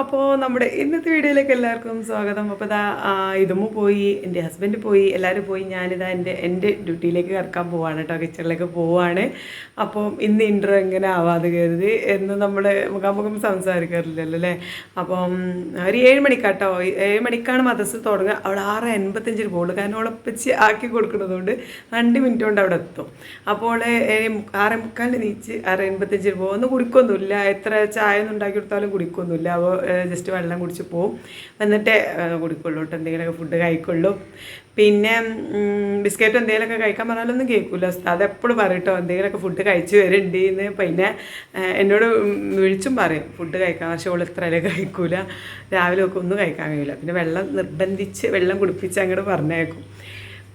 അപ്പോൾ നമ്മുടെ ഇന്നത്തെ വീഡിയോയിലേക്ക് എല്ലാവർക്കും സ്വാഗതം. അപ്പോൾ ഇതാ ഇതുമ്മ പോയി എന്റെ ഹസ്ബൻഡ് പോയി എല്ലാവരും പോയി. ഞാനിതാ എന്റെ എന്റെ ഡ്യൂട്ടിയിലേക്ക് കിടക്കാൻ പോവാണ് കേട്ടോ കിച്ചണിലേക്ക് പോവാണ്. അപ്പോൾ ഇന്ന് ഇൻട്രോ എങ്ങനെ ആവാതെ കരുതി എന്ന് നമ്മൾ മുഖാമുഖം സംസാരിക്കാറില്ലല്ലോ അല്ലേ? അപ്പം ഒരു ഏഴ് മണിക്കാട്ടോ ഏഴ് മണിക്കാണ് മദർസ് തുടങ്ങുക. അവിടെ ആറ് എൺപത്തഞ്ചിന് പോകുള്ളൂ കാരണം ഉളപ്പിച്ച് ആക്കി കൊടുക്കുന്നതുകൊണ്ട് രണ്ട് മിനിറ്റ് കൊണ്ട് അവിടെ എത്തും. അപ്പോൾ ആറേ മുക്കാലിന് നീച്ച് ആറ് എൺപത്തഞ്ചിന് പോകും ഒന്നും കുടിക്കൊന്നുമില്ല. എത്ര ചായ ഒന്നും ഉണ്ടാക്കി കൊടുത്താലും കുടിക്കൊന്നുമില്ല. അപ്പോൾ ജസ്റ്റ് വെള്ളം കുടിച്ച് പോവും. വന്നിട്ട് കുടിക്കുള്ളൂ കേട്ടോ. എന്തെങ്കിലുമൊക്കെ ഫുഡ് കഴിക്കുള്ളൂ. പിന്നെ ബിസ്ക്കറ്റ് എന്തെങ്കിലുമൊക്കെ കഴിക്കാൻ പറഞ്ഞാലൊന്നും കേൾക്കില്ല അതെപ്പോഴും പറയും കേട്ടോ എന്തെങ്കിലുമൊക്കെ ഫുഡ് കഴിച്ച് വരുന്നുണ്ട് എന്ന് പിന്നെ എന്നോട് വിളിച്ചും പറയും ഫുഡ് കഴിക്കാൻ പക്ഷേ ഓൾ ഇത്രയല്ലേ കഴിക്കൂല. രാവിലെ ഒക്കെ ഒന്നും കഴിക്കാൻ കഴിയില്ല പിന്നെ വെള്ളം നിർബന്ധിച്ച് വെള്ളം കുടിപ്പിച്ച് അങ്ങോട്ട് പറഞ്ഞേക്കും.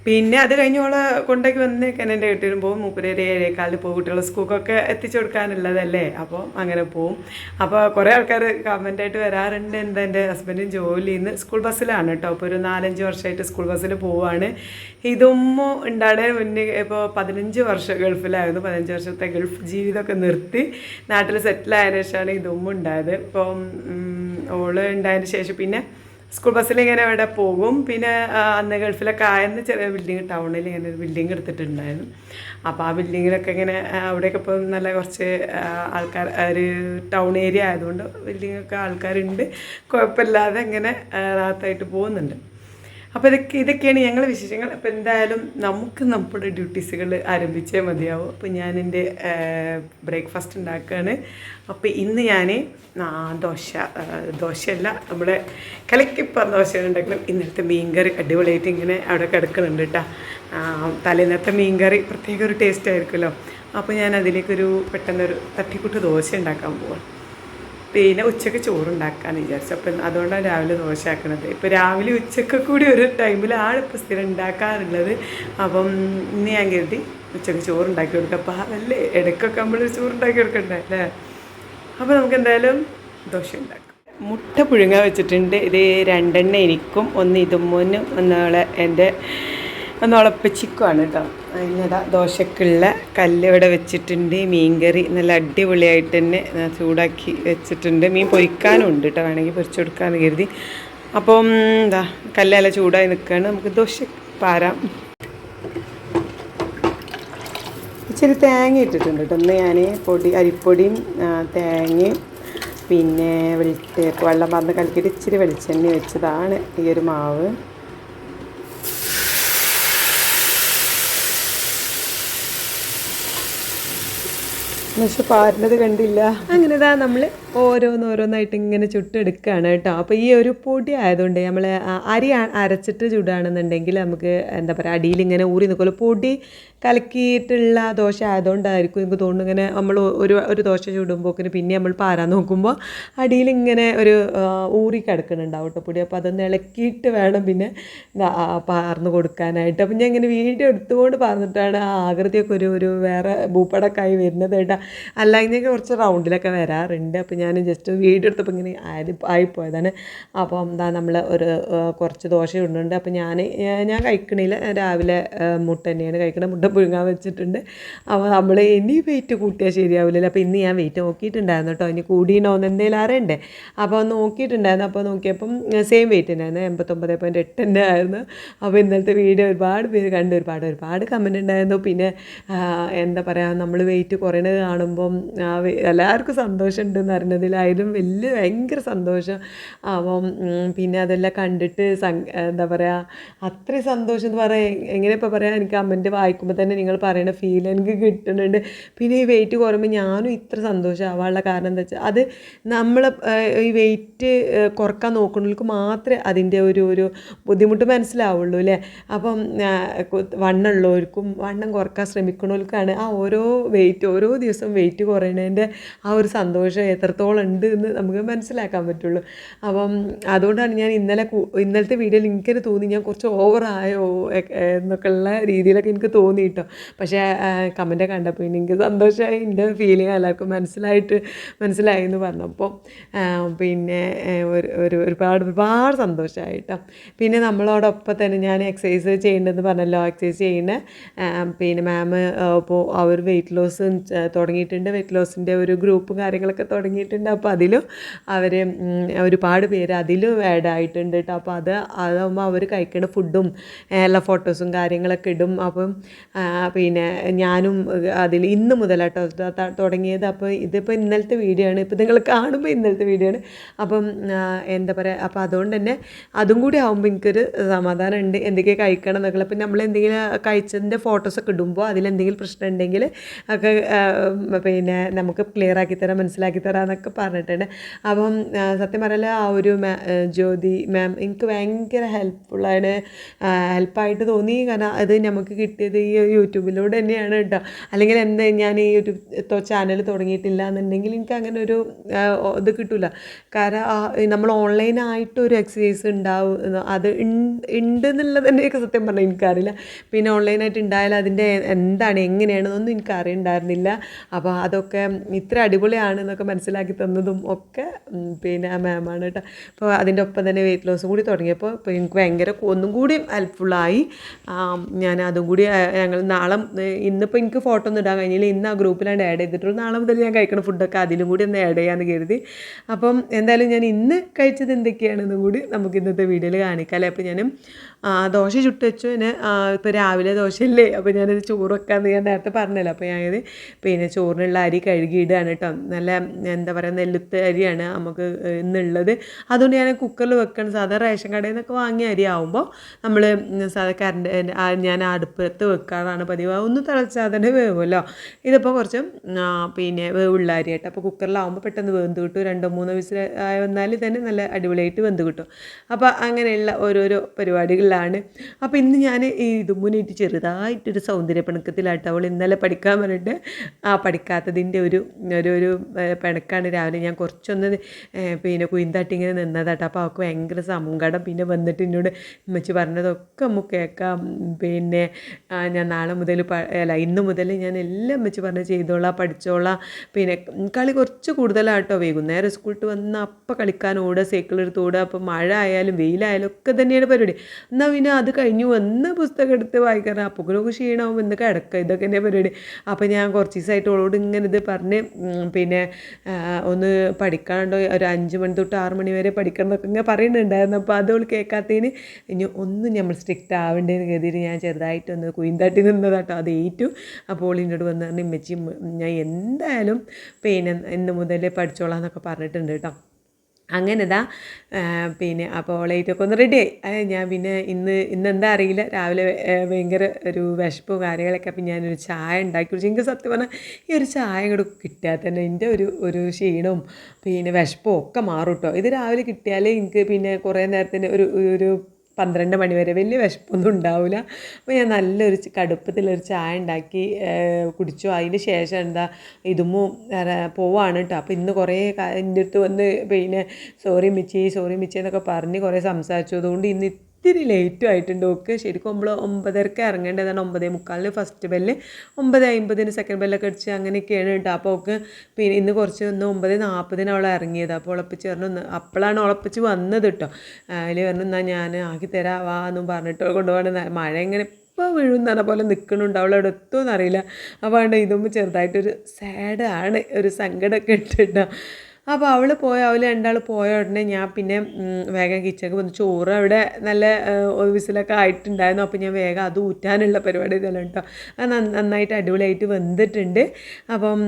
പിന്നെ അത് കഴിഞ്ഞോളെ കൊണ്ടൊക്കെ വന്നേക്കാൻ എന്റെ വീട്ടിലും പോകും മൂപ്പര് ഒരു ഏഴേക്കാലിൽ പോകും കുട്ടികളെ സ്കൂൾക്കൊക്കെ എത്തിച്ചു കൊടുക്കാനുള്ളതല്ലേ? അപ്പോൾ അങ്ങനെ പോവും. അപ്പോൾ കുറേ ആൾക്കാർ കമന്റായിട്ട് വരാറുണ്ട്. എന്താ എന്റെ ഹസ്ബൻഡും ജോലി ഇന്ന് സ്കൂൾ ബസ്സിലാണ് കേട്ടോ അപ്പോൾ ഒരു നാലഞ്ച് വർഷമായിട്ട് സ്കൂൾ ബസ്സിൽ പോവുകയാണ് ഇതൊന്നും ഉണ്ടാടെ മുന്നേ ഇപ്പോൾ പതിനഞ്ച് വർഷം ഗൾഫിലായിരുന്നു. പതിനഞ്ച് വർഷത്തെ ഗൾഫ് ജീവിതമൊക്കെ നിർത്തി നാട്ടിൽ സെറ്റിലായതിനു ശേഷമാണ് ഇതൊന്നും ഉണ്ടായത്. ഇപ്പം ഓൾ ഉണ്ടായതിന് ശേഷം പിന്നെ സ്കൂൾ ബസ്സിൽ ഇങ്ങനെ അവിടെ പോകും. പിന്നെ അന്ന് ഗൾഫിലൊക്കെ ആയെന്ന് ചെറിയ ബിൽഡിങ് ടൗണിൽ ഇങ്ങനെ ഒരു ബിൽഡിങ് എടുത്തിട്ടുണ്ടായിരുന്നു. അപ്പോൾ ആ ബിൽഡിങ്ങിലൊക്കെ ഇങ്ങനെ അവിടെയൊക്കെ ഇപ്പം നല്ല കുറച്ച് ആൾക്കാർ ഒരു ടൗൺ ഏരിയ ആയതുകൊണ്ട് ബിൽഡിങ്ങൊക്കെ ആൾക്കാരുണ്ട്. കുഴപ്പമില്ലാതെ ഇങ്ങനെ റാത്തായിട്ട് പോകുന്നുണ്ട്. അപ്പോൾ ഇതൊക്കെ ഇതൊക്കെയാണ് ഞങ്ങളുടെ വിശേഷങ്ങൾ. അപ്പോൾ എന്തായാലും നമുക്ക് നമ്മുടെ ഡ്യൂട്ടീസുകൾ ആരംഭിച്ചേ മതിയാവും. അപ്പോൾ ഞാൻ എന്റെ ബ്രേക്ക്ഫാസ്റ്റ് ഉണ്ടാക്കുകയാണ് അപ്പോൾ ഇന്ന് ഞാൻ ദോശ ദോശയല്ല നമ്മുടെ കലക്കിപ്പ ദോശയാണ് ഉണ്ടാക്കണം ഇന്നലത്തെ മീൻകറി അടിപൊളിയായിട്ട് ഇങ്ങനെ അവിടെ കിടക്കുന്നുണ്ട് കേട്ടോ തലേന്നത്തെ മീൻകറി പ്രത്യേക ഒരു ടേസ്റ്റ് ആയിരിക്കുമല്ലോ. അപ്പോൾ ഞാൻ അതിലേക്കൊരു പെട്ടെന്നൊരു തട്ടിക്കൂട്ട് ദോശ ഉണ്ടാക്കാൻ പോവാം. പിന്നെ ഉച്ചയ്ക്ക് ചോറുണ്ടാക്കാന്ന് വിചാരിച്ചു. അപ്പം അതുകൊണ്ടാണ് രാവിലെ ദോശ ആക്കണത് രാവിലെ ഉച്ചയ്ക്ക് കൂടി ഒരു ടൈമിലാണ് ഇപ്പം സ്ഥിരം ഉണ്ടാക്കാറുള്ളത്. അപ്പം ഇന്ന് ഞാൻ കരുതി ഉച്ചയ്ക്ക് ചോറുണ്ടാക്കി കൊടുക്കാം. അപ്പം അതല്ലേ? ഇടയ്ക്കൊക്കെ നമ്മൾ ചോറുണ്ടാക്കി കൊടുക്കണ്ടേ? അല്ലേ? അപ്പോൾ നമുക്ക് എന്തായാലും ദോശ ഉണ്ടാക്കാം. മുട്ട പുഴുങ്ങ വെച്ചിട്ടുണ്ട്. ഇത് രണ്ടെണ്ണ എനിക്കും ഒന്ന് ഇതുമോനും ഒന്നാളെ എന്റെ ഒന്നുളപ്പിച്ചിക്കുവാണ് കേട്ടോ അതിനതാ ദോശക്കുള്ള കല്ല് ഇവിടെ വെച്ചിട്ടുണ്ട് മീൻകറി നല്ല അടിപൊളിയായിട്ട് തന്നെ ചൂടാക്കി വെച്ചിട്ടുണ്ട്. മീൻ പൊരിക്കാനും ഉണ്ട് കേട്ടോ വേണമെങ്കിൽ പൊരിച്ചു കൊടുക്കാമെന്ന് കരുതി. അപ്പം എന്താ കല്ലല്ല ചൂടായി നിൽക്കുകയാണ് നമുക്ക് ദോശ പാരാം. ഇച്ചിരി തേങ്ങ ഇട്ടിട്ടുണ്ട് കേട്ടോ ഒന്ന് ഞാൻ പൊടി അരിപ്പൊടിയും തേങ്ങയും പിന്നെ വെളി വെള്ളം പറഞ്ഞ് കലക്കിയിട്ട് ഇച്ചിരി വെളിച്ചെണ്ണ വെച്ചതാണ് ഈ ഒരു മാവ്. പക്ഷെ പാരുന്നത് കണ്ടില്ല. അങ്ങനെ ഇതാ നമ്മൾ ഓരോന്നോരോന്നായിട്ട് ഇങ്ങനെ ചുട്ടെടുക്കുകയാണ് കേട്ടോ. അപ്പോൾ ഈ ഒരു പൊടി ആയതുകൊണ്ട് നമ്മൾ അരി അരച്ചിട്ട് ചുടുകയാണെന്നുണ്ടെങ്കിൽ നമുക്ക് എന്താ പറയുക അടിയിൽ ഇങ്ങനെ ഊറി നിൽക്കുമല്ലോ പൊടി കലക്കിയിട്ടുള്ള ദോശ ആയതുകൊണ്ടായിരിക്കും എനിക്ക് തോന്നുന്നു ഇങ്ങനെ നമ്മൾ ഒരു ഒരു ദോശ ചുടുമ്പോൾ പിന്നെ നമ്മൾ പാരാൻ നോക്കുമ്പോൾ അടിയിൽ ഇങ്ങനെ ഒരു ഊറി കിടക്കുന്നുണ്ടാവും കേട്ടോ പൊടി. അപ്പോൾ അതൊന്ന് ഇളക്കിയിട്ട് വേണം പിന്നെ പാർന്ന് കൊടുക്കാനായിട്ട്. അപ്പം ഞാൻ ഇങ്ങനെ വീഡിയോ എടുത്തുകൊണ്ട് പറഞ്ഞിട്ടാണ് ആ ആകൃതിയൊക്കെ ഒരു ഒരു വേറെ ഭൂപ്പടക്കായി വരുന്നത് കേട്ടോ. അല്ലെങ്കിൽ കുറച്ച് റൗണ്ടിലൊക്കെ വരാറുണ്ട്. അപ്പോൾ ഞാൻ ജസ്റ്റ് വീഡിയോ എടുത്തപ്പോൾ ഇങ്ങനെ ആയി ആയിപ്പോയതാണ്. അപ്പോൾ എന്താ നമ്മൾ ഒരു കുറച്ച് ദോശ ഉണ്ടുണ്ട്. അപ്പോൾ ഞാൻ ഞാൻ കഴിക്കണില്ല. രാവിലെ മുട്ട തന്നെയാണ് കഴിക്കുന്നത് മുട്ട പുഴുങ്ങാൻ വെച്ചിട്ടുണ്ട്. അപ്പോൾ നമ്മൾ ഇനി വെയിറ്റ് കൂട്ടിയാൽ ശരിയാവില്ലല്ലോ അപ്പോൾ ഇന്ന് ഞാൻ വെയിറ്റ് നോക്കിയിട്ടുണ്ടായിരുന്നു കേട്ടോ ഇനി എന്ന് എന്തെങ്കിലും അറിയണ്ടേ? അപ്പോൾ നോക്കിയിട്ടുണ്ടായിരുന്നു. അപ്പോൾ നോക്കിയപ്പം സെയിം വെയിറ്റ് തന്നെയായിരുന്നു. എൺപത്തൊമ്പത് പോയിന്റ് എട്ട് തന്നെ ആയിരുന്നു. അപ്പോൾ ഇന്നലത്തെ വീഡിയോ ഒരുപാട് പേര് കണ്ട് ഒരുപാട് ഒരുപാട് കമന്റ് ഉണ്ടായിരുന്നു. പിന്നെ എന്താ പറയുക നമ്മൾ വെയിറ്റ് കുറയണത് കാണുമ്പം എല്ലാവർക്കും സന്തോഷം ഉണ്ടെന്ന് അറിഞ്ഞതിലായാലും വലിയ ഭയങ്കര സന്തോഷം. അപ്പം പിന്നെ അതെല്ലാം കണ്ടിട്ട് എന്താ പറയുക അത്രയും സന്തോഷം എന്ന് പറയാം എങ്ങനെ ഇപ്പോൾ പറയാം എനിക്ക് അമ്മന്റെ വായിക്കുമ്പോൾ തന്നെ നിങ്ങൾ പറയുന്ന ഫീൽ എനിക്ക് കിട്ടുന്നുണ്ട്. പിന്നെ ഈ വെയിറ്റ് കുറയുമ്പോൾ ഞാനും ഇത്ര സന്തോഷമാവാനുള്ള കാരണം എന്താ വെച്ചാൽ അത് നമ്മൾ ഈ വെയിറ്റ് കുറയ്ക്കാൻ നോക്കുന്നവർക്ക് മാത്രമേ അതിന്റെ ഒരു ഒരു ബുദ്ധിമുട്ട് മനസ്സിലാവുള്ളൂ അല്ലേ? അപ്പം വണ്ണുള്ളവർക്കും വണ്ണം കുറയ്ക്കാൻ ശ്രമിക്കുന്നവർക്കാണ് ആ ഓരോ വെയിറ്റ് ഓരോ ദിവസം വെയിറ്റ് കുറയണതിന്റെ ആ ഒരു സന്തോഷം എത്രത്തോളം ഉണ്ട് എന്ന് നമുക്ക് മനസ്സിലാക്കാൻ പറ്റുള്ളൂ. അപ്പം അതുകൊണ്ടാണ് ഞാൻ ഇന്നലെ ഇന്നലത്തെ വീഡിയോയിൽ എനിക്കൊരു തോന്നി ഞാൻ കുറച്ച് ഓവറായോ എന്നൊക്കെ ഉള്ള രീതിയിലൊക്കെ എനിക്ക് തോന്നി കേട്ടോ പക്ഷേ കമന്റ് കണ്ടപ്പോൾ എനിക്ക് സന്തോഷമായി എന്റെ ഫീലിംഗ് എല്ലാവർക്കും മനസ്സിലായിട്ട് മനസ്സിലായി എന്ന് പറഞ്ഞപ്പോൾ പിന്നെ ഒരു ഒരു ഒരുപാട് ഒരുപാട് സന്തോഷമായി കേട്ടോ പിന്നെ നമ്മളോടൊപ്പം തന്നെ ഞാൻ എക്സസൈസ് ചെയ്യേണ്ടതെന്ന് പറഞ്ഞല്ലോ എക്സസൈസ് ചെയ്യുന്ന പിന്നെ മാം ഇപ്പോൾ അവർ വെയിറ്റ് ലോസ് തുടങ്ങിയിട്ടുണ്ട്. വെയിറ്റ് ലോസിന്റെ ഒരു ഗ്രൂപ്പും കാര്യങ്ങളൊക്കെ തുടങ്ങിയിട്ടുണ്ട് ആയിട്ടുണ്ട് അപ്പോൾ അതിലും അവർ ഒരുപാട് പേര് അതിലും ആഡ് ആയിട്ടുണ്ട് കേട്ടോ അപ്പോൾ അത് അതാകുമ്പോൾ അവർ കഴിക്കുന്ന ഫുഡും എല്ലാ ഫോട്ടോസും കാര്യങ്ങളൊക്കെ ഇടും. അപ്പം പിന്നെ ഞാനും അതിൽ ഇന്ന് ത- തുടങ്ങിയത്. അപ്പോൾ ഇതിപ്പോൾ ഇന്നലത്തെ വീഡിയോ ആണ്. ഇപ്പോൾ നിങ്ങൾ കാണുമ്പോൾ ഇന്നലത്തെ വീഡിയോ ആണ്. അപ്പം എന്താ പറയുക അപ്പോൾ അതുകൊണ്ട് തന്നെ അതും കൂടി ആകുമ്പോൾ എനിക്കൊരു സമാധാനം ഉണ്ട്. എന്തൊക്കെ കഴിക്കണം എന്നൊക്കെ അപ്പം നമ്മൾ എന്തെങ്കിലും കഴിച്ചതിന്റെ ഫോട്ടോസൊക്കെ ഇടുമ്പോൾ അതിലെന്തെങ്കിലും പ്രശ്നം ഉണ്ടെങ്കിൽ ഒക്കെ പിന്നെ നമുക്ക് ക്ലിയർ ആക്കി തരാം മനസ്സിലാക്കി തരാം പറഞ്ഞിട്ടുണ്ട്. അപ്പം സത്യം പറയല ആ ഒരു ജ്യോതി മാം എനിക്ക് ഭയങ്കര ഹെൽപ്ഫുള്ളാണ് ഹെൽപ്പായിട്ട് തോന്നി. കാരണം അത് നമുക്ക് കിട്ടിയത് ഈ യൂട്യൂബിലൂടെ തന്നെയാണ് കേട്ടോ. അല്ലെങ്കിൽ എന്താ ഞാൻ ഈ യൂട്യൂബ് ചാനൽ തുടങ്ങിയിട്ടില്ല എന്നുണ്ടെങ്കിൽ എനിക്ക് അങ്ങനെ ഒരു ഇത് കിട്ടില്ല കാരണം നമ്മൾ ഓൺലൈനായിട്ട് ഒരു എക്സസൈസ് ഉണ്ടാവും അത് ഉണ്ട് എന്നുള്ളത് തന്നെയൊക്കെ സത്യം പറഞ്ഞാൽ എനിക്കറിയില്ല. പിന്നെ ഓൺലൈനായിട്ട് ഉണ്ടായാലും അതിന്റെ എന്താണ് എങ്ങനെയാണെന്നൊന്നും എനിക്ക് അറിയണ്ടായിരുന്നില്ല അപ്പോൾ അതൊക്കെ ഇത്ര അടിപൊളിയാണ് എന്നൊക്കെ മനസ്സിലാക്കി തന്നതും ഒക്കെ പിന്നെ ആ മാമാണ് കേട്ടോ അപ്പോൾ അതിന്റെ ഒപ്പം തന്നെ വെയിറ്റ് ലോസും കൂടി തുടങ്ങിയപ്പോൾ ഇപ്പോൾ എനിക്ക് ഭയങ്കര ഒന്നും കൂടി ഹെൽപ്ഫുള്ളായി ഞാൻ അതും കൂടി ഞങ്ങൾ നാളെ ഇന്നിപ്പോൾ എനിക്ക് ഫോട്ടോ ഒന്നും ഇടാൻ കഴിഞ്ഞില്ല. ഇന്ന് ആ ഗ്രൂപ്പിലാണ് ആഡ് ചെയ്തിട്ടുള്ളൂ. നാളെ മുതൽ ഞാൻ കഴിക്കുന്ന ഫുഡൊക്കെ അതിലും കൂടി ഒന്ന് ആഡ് ചെയ്യാമെന്ന് കരുതി. അപ്പം എന്തായാലും ഞാൻ ഇന്ന് കഴിച്ചത് എന്തൊക്കെയാണെന്നും കൂടി നമുക്ക് ഇന്നത്തെ വീഡിയോയിൽ കാണിക്കാം അല്ലേ? അപ്പോൾ ഞാൻ ദോശ ചുട്ട് വെച്ചു. പിന്നെ ഇപ്പോൾ രാവിലെ ദോശയല്ലേ? അപ്പോൾ ഞാനത് ചോറ് വെക്കാമെന്ന് ഞാൻ നേരത്തെ പറഞ്ഞല്ലോ. അപ്പോൾ ഞാനത് പിന്നെ ചോറിനുള്ള അരി കഴുകിയിടുകയാണ് കേട്ടോ നല്ല എന്താ പറയുക നെല്ലുത്ത അരിയാണ് നമുക്ക് ഇന്നുള്ളത്. അതുകൊണ്ട് ഞാൻ കുക്കറിൽ വെക്കണം. സാധാരണ റേഷൻ കടയിൽ നിന്നൊക്കെ വാങ്ങിയ അരി ആവുമ്പോൾ നമ്മൾ സാധാ കറണ്ട് ഞാൻ അടുപ്പത്ത് വെക്കാറാണ് പതിവ്. ഒന്ന് തിളച്ചാൽ തന്നെ വേവുമല്ലോ. ഇതിപ്പോൾ കുറച്ച് പിന്നെ വേവുള്ള അരി കേട്ടോ അപ്പോൾ കുക്കറിലാവുമ്പോൾ പെട്ടെന്ന് വെന്ത് കിട്ടും. രണ്ടോ മൂന്നോ വിസിൽ വന്നാൽ തന്നെ നല്ല അടിപൊളിയായിട്ട് വെന്ത് കിട്ടും. അപ്പോൾ അങ്ങനെയുള്ള ഓരോരോ പരിപാടികളിലാണ് അപ്പോൾ ഇന്ന് ഞാൻ ഈ ഇതും മുന്നിട്ട് ചെറുതായിട്ടൊരു സൗന്ദര്യ പിണക്കത്തിലാട്ടോ അവൾ ഇന്നലെ പഠിക്കാൻ പറഞ്ഞിട്ട് ആ പഠിക്കാത്തതിന്റെ ഒരു ഒരു ഒരു പിണക്കാണ് രാവിലെ. ഞാൻ കുറച്ചൊന്ന് പിന്നെ കുയിന്താട്ടി ഇങ്ങനെ നിന്നതാട്ടോ. അപ്പോൾ അവൾക്ക് ഭയങ്കര സങ്കടം. പിന്നെ വന്നിട്ട് എന്നോട് ഉമ്മച്ചി പറഞ്ഞതൊക്കെ നമുക്ക് കേൾക്കാം. പിന്നെ ഞാൻ നാളെ മുതൽ അല്ല ഇന്ന് മുതൽ ഞാൻ എല്ലാം ഉമ്മച്ചി പറഞ്ഞ് ചെയ്തോളാം പഠിച്ചോളാം. പിന്നെ കളി കുറച്ച് കൂടുതലാട്ടോ. വൈകുന്നേരം സ്കൂളിട്ട് വന്ന് അപ്പം കളിക്കാൻ ഓടുക സൈക്കിൾ എടുത്ത് ഓടുക. അപ്പം മഴ ആയാലും വെയിലായാലും ഒക്കെ തന്നെയാണ് പരിപാടി. എന്നാൽ പിന്നെ അത് കഴിഞ്ഞു. വന്ന് പുസ്തകം എടുത്ത് വായിക്കണം അപ്പോഴൊക്കെ ക്ഷീണമാവും എന്ന് കിടക്കുക ഇതൊക്കെ തന്നെ പരിപാടി. അപ്പോൾ ഞാൻ കുറച്ച് ദിവസമായിട്ട് ഓളോട് ഇങ്ങനെ ഇത് പറഞ്ഞ് പിന്നെ ഒന്ന് പഠിക്കാനുണ്ടോ? ഒരു അഞ്ച് മണി തൊട്ട് ആറ് മണി വരെ പഠിക്കണം എന്നൊക്കെ ഇങ്ങനെ പറയുന്നുണ്ടായിരുന്നു. അപ്പോൾ അത് അവൾ കേൾക്കാത്തതിന് ഇനി ഒന്നും നമ്മൾ സ്ട്രിക്റ്റ് ആവേണ്ടതെന്ന് കരുതിയിട്ട് ഞാൻ ചെറുതായിട്ടൊന്ന് കുയിന്താട്ടി നിന്നതാട്ടോ. അത് ഏറ്റു. അപ്പോൾ ഇന്നോട് വന്ന് പറഞ്ഞു ഇമ്മച്ചി ഞാൻ എന്തായാലും പിന്നെ ഇന്ന് മുതലേ പഠിച്ചോളാം എന്നൊക്കെ പറഞ്ഞിട്ടുണ്ട് കേട്ടോ. അങ്ങനെ ഇതാ പിന്നെ അപ്പോൾ ലൈറ്റൊക്കെ ഒന്ന് റെഡി ആയി. ഞാൻ പിന്നെ ഇന്ന് ഇന്ന് എന്താ അറിയില്ല. രാവിലെ ഭയങ്കര ഒരു വിശപ്പും കാര്യങ്ങളൊക്കെ. അപ്പം ഞാനൊരു ചായ ഉണ്ടാക്കി കുടിച്ചു. എനിക്ക് സത്യം പറഞ്ഞാൽ ഈ ഒരു ചായ കൂടെ കിട്ടിയാൽ തന്നെ എന്റെ ഒരു ഒരു ക്ഷീണവും പിന്നെ വിശപ്പും ഒക്കെ മാറും കേട്ടോ ഇത് രാവിലെ കിട്ടിയാലേ എനിക്ക് പിന്നെ കുറേ നേരത്തിന് ഒരു ഒരു പന്ത്രണ്ട് മണി വരെ വലിയ വിശപ്പൊന്നും ഉണ്ടാവില്ല അപ്പോൾ ഞാൻ നല്ലൊരു കടുപ്പത്തിലൊരു ചായ ഉണ്ടാക്കി കുടിച്ചു. അതിന് ശേഷം എന്താ ഇതുമോ പോവാണ് കേട്ടോ അപ്പോൾ ഇന്ന് കുറേ എന്റെ അടുത്ത് വന്ന് പിന്നെ സോറി മിച്ചി സോറി മിച്ചി എന്നൊക്കെ പറഞ്ഞ് കുറേ സംസാരിച്ചു. അതുകൊണ്ട് ഇന്ന് ഇത്തിരി ലേറ്റും ആയിട്ടുണ്ട്. ഓക്കെ ശരിക്കും നമ്മൾ ഒമ്പതരക്ക് ഇറങ്ങേണ്ടതാണ്. ഒമ്പതേ മുക്കാലിന് ഫസ്റ്റ് ബെല്ല് ഒമ്പത് അമ്പതിന് സെക്കൻഡ് ബെല്ലൊക്കെ അടിച്ച് അങ്ങനെയൊക്കെയാണ് കേട്ടോ. അപ്പോൾ ഓക്ക് പിന്നെ ഇന്ന് കുറച്ച് ഒന്ന് ഒമ്പത് നാൽപ്പതിന് അവൾ ഇറങ്ങിയത്. അപ്പോൾ ഉളപ്പിച്ച് പറഞ്ഞു "ഒന്ന് അപ്പോഴാണ് ഉളപ്പിച്ച് വന്നത് കേട്ടോ. അതിൽ പറഞ്ഞു എന്നാൽ ഞാൻ ആക്കി തരാം വാ എന്നും പറഞ്ഞിട്ട് കൊണ്ടുപോകണം മഴ എങ്ങനെ ഇപ്പോൾ വീഴുന്ന പോലെ നിൽക്കണുണ്ട് അവൾ അവിടെ എത്തുമെന്നറിയില്ല അപ്പോൾ അതുകൊണ്ട് ഇതൊന്നും ചെറുതായിട്ടൊരു സാഡാണ് ഒരു സങ്കടമൊക്കെ ഇട്ടിട്ടോ അപ്പോൾ അവൾ പോയ അവൾ രണ്ടാൾ പോയ ഉടനെ ഞാൻ പിന്നെ വേഗം കിച്ചണിൽ വന്ന്. ചോറ് അവിടെ നല്ല ഓഫീസിലൊക്കെ ആയിട്ടുണ്ടായിരുന്നു. അപ്പോൾ ഞാൻ വേഗം അത് ഊറ്റാനുള്ള പരിപാടി ഇതെല്ലാം കേട്ടോ അത് നന്ന- നന്നായിട്ട് അടിപൊളിയായിട്ട് വെന്തിട്ടുണ്ട്. അപ്പം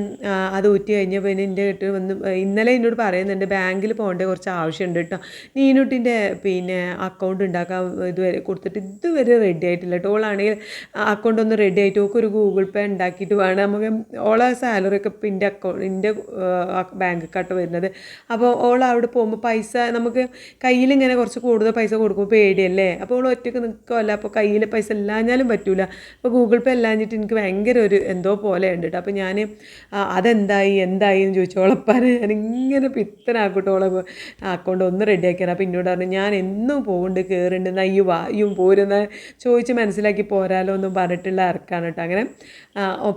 അത് ഊറ്റി കഴിഞ്ഞ് പിന്നെ എന്റെ വീട്ടിൽ വന്ന് ഇന്നലെ എന്നോട് പറയുന്നുണ്ട് ബാങ്കിൽ പോകേണ്ട കുറച്ച് ആവശ്യമുണ്ട് കേട്ടോ. നീനുട്ടിന്റെ പിന്നെ അക്കൗണ്ട് ഉണ്ടാക്കാൻ ഇതുവരെ കൊടുത്തിട്ട് ഇതുവരെ റെഡി ആയിട്ടില്ല കേട്ടോ. ഓളാണെങ്കിൽ അക്കൗണ്ട് ഒന്ന് റെഡി ആയിട്ട് ഒക്കെ ഒരു ഗൂഗിൾ പേ ഉണ്ടാക്കിയിട്ട് വേണം. നമുക്ക് ഓളെ സാലറി ഒക്കെ ഇപ്പം എന്റെ അക്കൗണ്ട് എന്റെ ബാങ്ക് അക്കൗണ്ട് വരുന്നത്. അപ്പോൾ ഓൾ അവിടെ പോകുമ്പോൾ പൈസ നമുക്ക് കയ്യിൽ ഇങ്ങനെ കുറച്ച് കൂടുതൽ പൈസ കൊടുക്കുമ്പോൾ പേടിയല്ലേ? അപ്പോൾ ഓൾ ഒറ്റയ്ക്ക് നിൽക്കുമല്ല അപ്പോൾ കയ്യിൽ പൈസ ഇല്ലാഞ്ഞാലും പറ്റൂല. അപ്പോൾ ഗൂഗിൾ പേ ഇല്ലാഞ്ഞിട്ട് എനിക്ക് ഭയങ്കര ഒരു എന്തോ പോലെ ഉണ്ട് കേട്ടോ അപ്പോൾ ഞാൻ അതെന്തായി? എന്തായി എന്ന് ചോദിച്ചു ഞാൻ ഇങ്ങനെ പിത്തനാക്കട്ടെ ഓളെ അക്കൗണ്ട് ഒന്ന് റെഡി റെഡിയാക്കിയാണ് അപ്പോൾ എന്നോട് പറഞ്ഞു ഞാൻ എന്നും പോകുന്നുണ്ട് കയറുന്നുണ്ട് എന്നാൽ ഈ വാ ഈ പോരുന്ന ചോദിച്ച് മനസ്സിലാക്കി പോരാലോ എന്നും പറഞ്ഞിട്ടുള്ള ഇറക്കാണ് കേട്ടോ അങ്ങനെ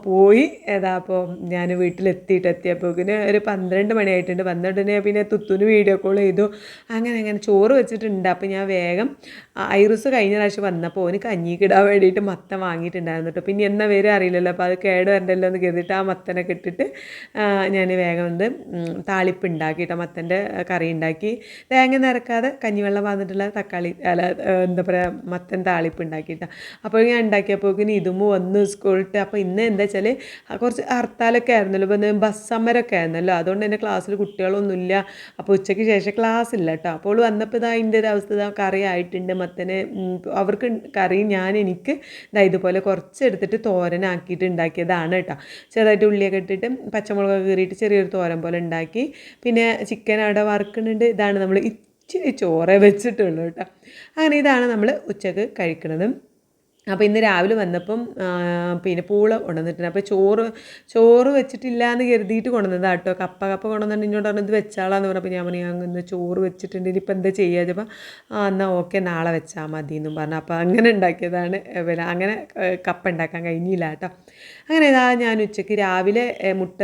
പോയി. ഏതാ അപ്പോൾ ഞാൻ വീട്ടിലെത്തിയിട്ട് എത്തിയപ്പോൾ ഒരു പന്ത്രണ്ട് മണിയായിട്ടുണ്ട്. വന്ന ഞാൻ പിന്നെ തുത്തുന് വീഡിയോ കോൾ ചെയ്തു. അങ്ങനെ അങ്ങനെ ചോറ് വെച്ചിട്ടുണ്ട്. അപ്പോൾ ഞാൻ വേഗം ഐറിസ് കഴിഞ്ഞ പ്രാവശ്യം വന്നപ്പോൾ ഓന് കഞ്ഞിക്കിടാൻ വേണ്ടിയിട്ട് മത്തം വാങ്ങിയിട്ടുണ്ടായിരുന്നു കേട്ടോ പിന്നെ എന്നാ വരെ അറിയില്ലല്ലോ. അപ്പോൾ അത് കേട് വരണ്ടല്ലോ എന്ന് കരുതിയിട്ട് ആ മത്തനെ ഇട്ടിട്ട് ഞാൻ വേഗം ഒന്ന് താളിപ്പ് ഉണ്ടാക്കി കേട്ടോ മത്തന്റെ കറി ഉണ്ടാക്കി. തേങ്ങ നിരക്കാതെ കഞ്ഞിവെള്ളം വന്നിട്ടുള്ള തക്കാളി അല്ല എന്താ പറയുക മത്തൻ താളിപ്പ് ഉണ്ടാക്കിയിട്ടാണ് അപ്പോൾ ഞാൻ ഉണ്ടാക്കിയപ്പോഴേക്കിന് ഇതും വന്ന് സ്കൂളിട്ട് അപ്പോൾ ഇന്ന് എന്താ വെച്ചാൽ കുറച്ച് ഹർത്താലൊക്കെ ആയിരുന്നല്ലോ. ഇപ്പോൾ ബസ് സമരമൊക്കെ ആയിരുന്നല്ലോ. അതുകൊണ്ട് തന്നെ ക്ലാസ്സിൽ കുട്ടികളൊന്നുമില്ല. അപ്പോൾ ഉച്ചയ്ക്ക് ശേഷം ക്ലാസ് ഇല്ല കേട്ടോ അപ്പോൾ വന്നപ്പോൾ ഇതാ അതിന്റെ ഒരു അവസ്ഥ കറി ആയിട്ടുണ്ട്. മത്തന് അവർക്ക് കറി ഞാൻ എനിക്ക് ഇതാ ഇതുപോലെ കുറച്ച് എടുത്തിട്ട് തോരനാക്കിയിട്ട് ഉണ്ടാക്കിയതാണ് കേട്ടോ ചെറുതായിട്ട് ഉള്ളിയൊക്കെ ഇട്ടിട്ട് പച്ചമുളകൊക്കെ കീറിയിട്ട് ചെറിയൊരു തോരൻ പോലെ ഉണ്ടാക്കി പിന്നെ ചിക്കൻ അവിടെ വറുക്കുന്നുണ്ട്. ഇതാണ് നമ്മൾ ഇച്ചിരി ചോറേ വെച്ചിട്ടുള്ളൂ കേട്ടോ അങ്ങനെ ഇതാണ് നമ്മൾ ഉച്ചയ്ക്ക് കഴിക്കുന്നത് അപ്പോൾ ഇന്ന് രാവിലെ വന്നപ്പം പിന്നെ പൂള കൊണ്ടുവന്നിട്ടുണ്ട്. അപ്പോൾ ചോറ് ചോറ് വെച്ചിട്ടില്ല എന്ന് കരുതിയിട്ട് കൊണ്ടുവന്നതാ കേട്ടോ കപ്പ കപ്പ കൊണ്ടുവന്നിട്ട് ഇന്നോട് പറഞ്ഞു ഇത് വെച്ചാളാന്ന് പറഞ്ഞപ്പോൾ ഞാൻ പറഞ്ഞു ഞാൻ ഇന്ന് ചോറ് വെച്ചിട്ടുണ്ട്. ഇനിയിപ്പോൾ എന്താ ചെയ്യുക ചിലപ്പോൾ ആ എന്നാൽ ഓക്കെ നാളെ വെച്ചാൽ മതി എന്നും പറഞ്ഞു. അപ്പോൾ അങ്ങനെ ഉണ്ടാക്കിയതാണ് പിന്നെ അങ്ങനെ കപ്പ ഉണ്ടാക്കാൻ കഴിഞ്ഞില്ല കേട്ടോ അങ്ങനെ ഇതാ ഞാൻ ഉച്ചയ്ക്ക് രാവിലെ മുട്ട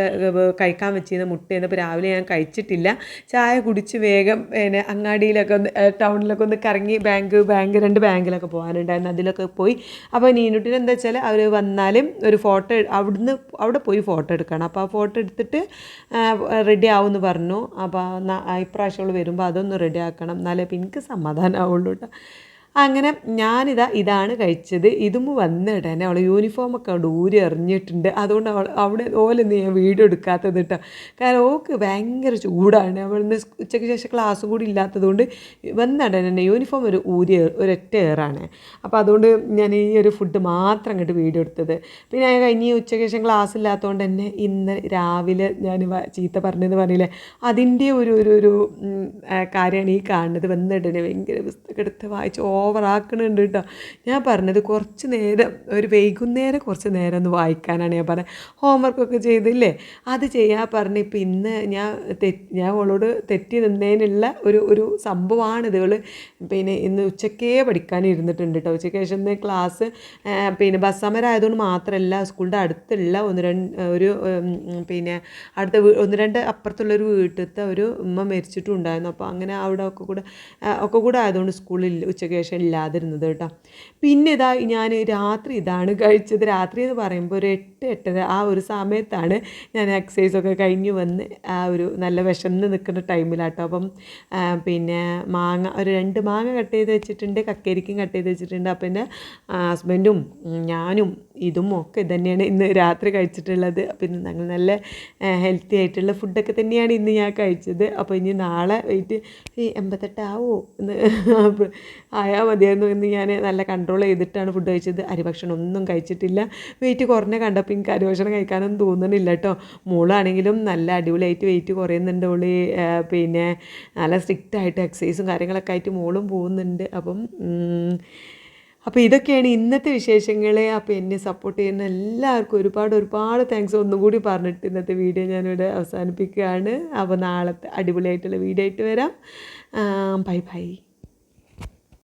കഴിക്കാൻ വെച്ചിരുന്ന മുട്ട ചെയ്യുന്നപ്പോൾ രാവിലെ ഞാൻ കഴിച്ചിട്ടില്ല. ചായ കുടിച്ച് വേഗം പിന്നെ അങ്ങാടിയിലൊക്കെ ഒന്ന് ടൗണിലൊക്കെ ഒന്ന് കറങ്ങി ബാങ്ക് ബാങ്ക് രണ്ട് ബാങ്കിലൊക്കെ പോകാനുണ്ടായിരുന്നു. അതിലൊക്കെ പോയി അപ്പോൾ നീനുട്ടിന് എന്താ വെച്ചാൽ അവർ വന്നാലും ഒരു ഫോട്ടോ അവിടുന്ന് അവിടെ പോയി ഫോട്ടോ എടുക്കണം. അപ്പോൾ ആ ഫോട്ടോ എടുത്തിട്ട് റെഡി ആവുമെന്ന് പറഞ്ഞു. അപ്പോൾ ഇപ്രാവശ്യം അവൾ വരുമ്പോൾ അതൊന്ന് റെഡി ആക്കണം. എന്നാലേ എനിക്ക് സമാധാനമാവുള്ളൂ കേട്ടോ അങ്ങനെ ഞാനിതാ ഇതാണ് കഴിച്ചത്. ഇതും വന്ന ഉടനെ അവൾ യൂണിഫോമൊക്കെ അവിടെ ഊരി എറിഞ്ഞിട്ടുണ്ട്. അതുകൊണ്ട് അവൾ അവിടെ ഓലൊന്നും ഞാൻ വീഡിയോ എടുക്കാത്തത് കേട്ടോ കാരണം ഓക്ക് ഭയങ്കര ചൂടാണ്. അവളിന്ന് ഉച്ചയ്ക്ക് ശേഷം ക്ലാസ്സും കൂടി ഇല്ലാത്തതുകൊണ്ട് വന്ന ഉടനെ തന്നെ യൂണിഫോം ഒരു ഊരി ഒരൊറ്റ ഏറാണ്. അപ്പോൾ അതുകൊണ്ട് ഞാൻ ഈ ഒരു ഫുഡ് മാത്രം അങ്ങോട്ട് വീഡിയോ എടുത്തത്. പിന്നെ ഞാൻ കഴിഞ്ഞ് ഉച്ചയ്ക്ക് ശേഷം ക്ലാസ് ഇല്ലാത്തതുകൊണ്ട് തന്നെ ഇന്ന് രാവിലെ ഞാൻ ചീത്ത പറഞ്ഞെന്ന് പറഞ്ഞില്ലേ? അതിന്റെ ഒരു ഒരു ഒരു കാര്യമാണ് ഈ കാണുന്നത്. വന്നിടനെ ഭയങ്കര പുസ്തകം എടുത്ത് വായിച്ച് ഓവറാക്കണുണ്ട് കേട്ടോ ഞാൻ പറഞ്ഞത് കുറച്ച് നേരം ഒരു വൈകുന്നേരം കുറച്ച് നേരം ഒന്ന് വായിക്കാനാണ് ഞാൻ പറഞ്ഞത്. ഹോംവർക്കൊക്കെ ചെയ്തില്ലേ? അത് ചെയ്യാൻ പറഞ്ഞ് ഇപ്പം ഇന്ന് ഞാൻ തെറ്റ് ഞാൻ അവളോട് തെറ്റി നിന്നതിനുള്ള ഒരു ഒരു സംഭവമാണ് ഇതുകൾ പിന്നെ ഇന്ന് ഉച്ചക്കേ പഠിക്കാനിരുന്നിട്ടുണ്ട് കേട്ടോ ഉച്ചയ്ക്ക് ശേഷം ക്ലാസ് പിന്നെ ബസ് സമരമായതുകൊണ്ട് മാത്രമല്ല സ്കൂളിന്റെ അടുത്തുള്ള ഒന്ന് രണ്ട് ഒരു പിന്നെ അടുത്ത ഒന്ന് രണ്ട് അപ്പുറത്തുള്ളൊരു വീട്ടിലത്തെ ഒരു ഉമ്മ മരിച്ചിട്ടും ഉണ്ടായിരുന്നു അപ്പോൾ അങ്ങനെ അവിടെ ഒക്കെ കൂടെ ഒക്കെ കൂടെ ആയതുകൊണ്ട് സ്കൂളിൽ ഉച്ചയ്ക്ക് ശേഷം ഇല്ലാതിരുന്നത് കേട്ടോ. പിന്നെ ഇതാ ഞാൻ രാത്രി ഇതാണ് കഴിച്ചത്. രാത്രി എന്ന് പറയുമ്പോൾ ഒരു എട്ട് എട്ടര ആ ഒരു സമയത്താണ് ഞാൻ എക്സസൈസൊക്കെ കഴിഞ്ഞ് വന്ന് ആ ഒരു നല്ല വിശന്ന് നിൽക്കുന്ന ടൈമിലാട്ടോ. അപ്പം പിന്നെ മാങ്ങ ഒരു രണ്ട് മാങ്ങ കട്ട് ചെയ്ത് വെച്ചിട്ടുണ്ട് കക്കരിക്കും കട്ട് ചെയ്ത് വെച്ചിട്ടുണ്ട്. അപ്പം എന്റെ ഹസ്ബൻഡും ഞാനും ഇതും ഒക്കെ തന്നെയാണ് ഇന്ന് രാത്രി കഴിച്ചിട്ടുള്ളത്. പിന്നെ ഞങ്ങൾ നല്ല ഹെൽത്തി ആയിട്ടുള്ള ഫുഡൊക്കെ തന്നെയാണ് ഇന്ന് ഞാൻ കഴിച്ചത്. അപ്പോൾ ഇനി നാളെ വെയിറ്റ് എൺപത്തെട്ടാവോ എന്ന് അപ്പോൾ ആയാൽ മതിയായിരുന്നു എന്ന് ഞാൻ നല്ല കൺട്രോൾ ചെയ്തിട്ടാണ് ഫുഡ് കഴിച്ചത്. അരിഭക്ഷണം ഒന്നും കഴിച്ചിട്ടില്ല. വെയിറ്റ് കുറഞ്ഞ കണ്ടപ്പോൾ എനിക്ക് അരിഭക്ഷണം കഴിക്കാനൊന്നും തോന്നുന്നില്ല കേട്ടോ മോളാണെങ്കിലും നല്ല അടിപൊളിയായിട്ട് വെയിറ്റ് കുറയുന്നുണ്ട് ഓൾ. പിന്നെ നല്ല സ്ട്രിക്റ്റ് ആയിട്ട് എക്സസൈസും കാര്യങ്ങളൊക്കെ ആയിട്ട് മോളും പോകുന്നുണ്ട്. അപ്പം അപ്പോൾ ഇതൊക്കെയാണ് ഇന്നത്തെ വിശേഷങ്ങളെ. അപ്പോൾ എന്നെ സപ്പോർട്ട് ചെയ്യുന്ന എല്ലാവർക്കും ഒരുപാട് ഒരുപാട് താങ്ക്സ് ഒന്നും കൂടി പറഞ്ഞിട്ട് ഇന്നത്തെ വീഡിയോ ഞാനിവിടെ അവസാനിപ്പിക്കുകയാണ്. അപ്പോൾ നാളത്തെ അടിപൊളിയായിട്ടുള്ള വീഡിയോ ആയിട്ട് വരാം. Bye bye